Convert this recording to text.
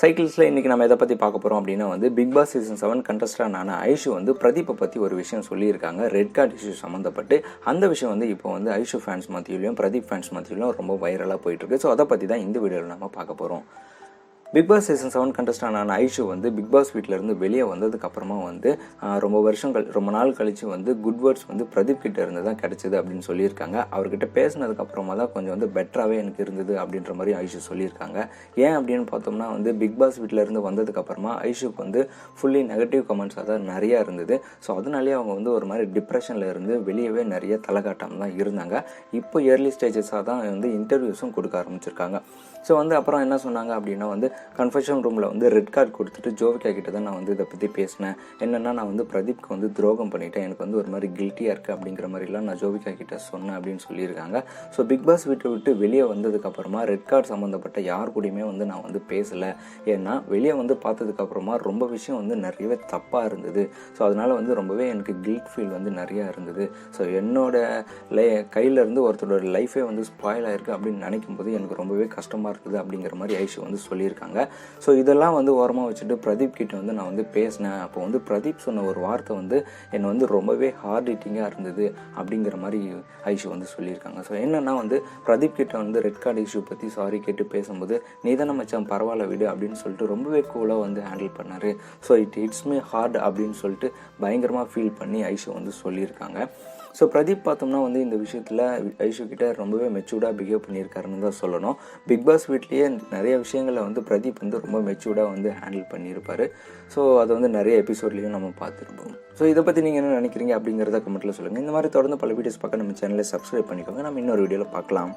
சைக்கிள்ஸில் இன்றைக்கி நம்ம எதை பற்றி பார்க்க போகிறோம் அப்படின்னா வந்து பிக் பாஸ் சீசன் செவன் கண்டஸ்டான ஐஷு வந்து பிரதீப்பை பற்றி ஒரு விஷயம் சொல்லியிருக்காங்க. ரெட் கார்டு இஷ்யூ சம்மந்தப்பட்டு அந்த விஷயம் வந்து இப்போ வந்து ஐஷு ஃபேன்ஸ் மத்தியிலையும் பிரதீப் ஃபேன்ஸ் மத்தியிலும் ரொம்ப வைரலாக போயிட்டுருக்கு ஸோ அதை பற்றி தான் இந்த வீடியோவில் நம்ம பார்க்க போகிறோம் பிக் பாஸ் சீசன் செவன் கண்டஸ்டான ஐஷு வந்து பிக் பாஸ் வீட்டிலேருந்து வெளியே வந்ததுக்கப்புறமா வந்து ரொம்ப வருஷம் கழி ரொம்ப நாள் கழிச்சு வந்து குட் வேர்ட்ஸ் வந்து பிரதீப் கிட்ட இருந்து தான் கிடச்சிது அப்படின்னு சொல்லியிருக்காங்க. அவர்கிட்ட பேசினதுக்கப்புறமா தான் கொஞ்சம் வந்து பெட்டராகவே எனக்கு இருந்தது அப்படின்ற மாதிரி ஐஷு சொல்லியிருக்காங்க. ஏன் அப்படின்னு பார்த்தோம்னா வந்து பிக் பாஸ் வீட்டிலேருந்து வந்ததுக்கப்புறமா ஐஷுக்கு வந்து ஃபுல்லி நெகட்டிவ் கமெண்ட்ஸாக தான் நிறையா இருந்தது. ஸோ அதனாலேயே அவங்க வந்து ஒரு மாதிரி டிப்ரெஷனில் இருந்து வெளியவே நிறைய தலைகாட்டம் தான் இருந்தாங்க. இப்போ இயர்லி ஸ்டேஜஸாக தான் வந்து இன்டர்வியூஸும் கொடுக்க ஆரம்பிச்சிருக்காங்க. ஸோ வந்து அப்புறம் என்ன சொன்னாங்க அப்படின்னா வந்து கன்ஃபெஷன் ரூமில் வந்து ரெட் கார்டு கொடுத்துட்டு ஜோவிகா கிட்ட தான் நான் வந்து இதை பற்றி பேசினேன். என்னென்னா நான் வந்து பிரதீப்க்கு வந்து துரோகம் பண்ணிட்டேன். எனக்கு வந்து ஒரு மாதிரி கில்ட்டியாக இருக்குது அப்படிங்கிற மாதிரிலாம் நான் ஜோவிகா கிட்ட சொன்னேன் அப்படின்னு சொல்லியிருக்காங்க. ஸோ பிக் பாஸ் வீட்டை விட்டு வெளியே வந்ததுக்கப்புறமா ரெட் கார்டு சம்மந்தப்பட்ட யார் கூடயுமே வந்து நான் வந்து பேசலை. ஏன்னா வெளியே வந்து பார்த்ததுக்கப்புறமா ரொம்ப விஷயம் வந்து நிறையவே தப்பாக இருந்தது. ஸோ அதனால் வந்து ரொம்பவே எனக்கு கில்ட் ஃபீல் வந்து நிறையா இருந்தது. ஸோ என்னோட லை கையிலேருந்து ஒருத்தரோட லைஃபே வந்து ஸ்பாயில் ஆயிருக்கு அப்படின்னு நினைக்கும் போது எனக்கு ரொம்பவே கஷ்டமாக இருக்குது அப்படிங்கிற மாதிரி ஐஷு வந்து சொல்லியிருக்காங்க. ஸோ இதெல்லாம் வந்து ஓரமாக வச்சுட்டு பிரதீப் கிட்ட வந்து நான் வந்து பேசினேன். அப்போ வந்து பிரதீப் சொன்ன ஒரு வார்த்தை வந்து என்னை வந்து ரொம்பவே ஹார்ட் ஹிட்டிங்காக இருந்தது அப்படிங்கிற மாதிரி ஐஷு வந்து சொல்லியிருக்காங்க. ஸோ என்னென்னா வந்து பிரதீப் கிட்ட வந்து ரெட் கார்டு இஷ்யூ பற்றி சாரி கேட்டு பேசும்போது நீ தானே மச்சான் பரவாயில்ல விடு அப்படின்னு சொல்லிட்டு ரொம்பவே கூலாக வந்து ஹேண்டில் பண்ணார். So it it's me hurt அப்படின்னு சொல்லிட்டு பயங்கரமாக ஃபீல் பண்ணி ஐஷு வந்து சொல்லியிருக்காங்க. ஸோ பிரதீப் பார்த்தோம்னா வந்து இந்த விஷயத்தில் ஐஷு கிட்ட ரொம்பவே மெச்சூர்டாக பிஹேவ் பண்ணியிருக்காருன்னு தான் சொல்லணும். பிக் பாஸ் வீட்லேயே நிறைய விஷயங்களை வந்து பிரதீப் வந்து ரொம்ப மெச்சூர்டாக வந்து ஹேண்டில் பண்ணியிருப்பார். ஸோ அதை வந்து நிறைய எபிசோட்லேயும் நம்ம பார்த்துருப்போம். ஸோ இதை பற்றி நீங்கள் என்ன நினைக்கிறீங்க அப்படிங்கிறத கமெண்ட்டில் சொல்லுங்கள் இந்த மாதிரி தொடர்ந்து பல வீடியோஸ் பார்க்க நம்ம சேனலை சப்ஸ்கிரைப் பண்ணிக்கோங்க. நம்ம இன்னொரு வீடியோவில் பார்க்கலாம்.